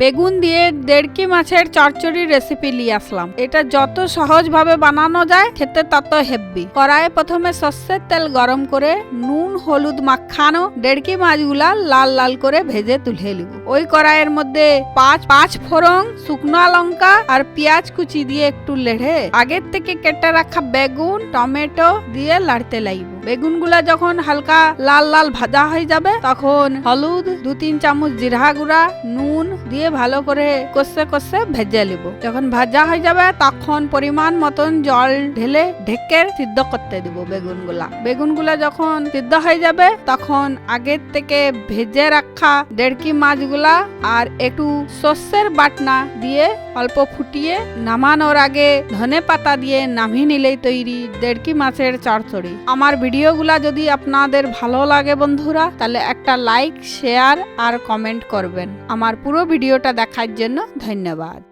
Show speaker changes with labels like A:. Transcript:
A: বেগুন দিয়ে দেড়কি মাছের চচ্চড়ি রেসিপি নিয়ে আসলাম। এটা যত সহজভাবে বানানো যায়, খেতে তত হেভি কড়াইয়ে প্রথমে সর্ষের তেল গরম করে নুন, হলুদ মাখানো দেড়কি মাছগুলা লাল লাল করে ভেজে তুলে নিব। ওই কড়াইয়ের মধ্যে পাঁচ পাঁচ ফোড়ন, শুকনো লঙ্কা আর পেঁয়াজ কুচি দিয়ে একটু লেড়ে আগের থেকে কেটে রাখা বেগুন, টমেটো দিয়ে লাড়তে লাগবে। বেগুনগুলা যখন হালকা লাল লাল ভাজা হয়ে যাবে, তখন হলুদ দু তিন চামচ জিরা গুঁড়া, নুন দিয়ে ভালো করে কষে কষে ভেজে নিব। যখন ভাজা হয়ে যাবে, তখন পরিমাণ মতন জল ঢেলে ঢেকে সিদ্ধ করতে দিব বেগুনগুলা। বেগুনগুলা যখন সিদ্ধ হয়ে যাবে, তখন আগের থেকে ভেজে রাখা দেড়কি মাছগুলা আর একটু সর্ষের বাটনা দিয়ে অল্প ফুটিয়ে নামানোর আগে ধনে পাতা দিয়ে নামিয়ে নিলেই তৈরি দেড়কি মাছের চড়চড়ি। আমার ভিডিওগুলা যদি আপনাদের ভালো লাগে বন্ধুরা, তাহলে একটা লাইক, শেয়ার আর কমেন্ট করবেন। আমার পুরো ভিডিওটা দেখার জন্য ধন্যবাদ।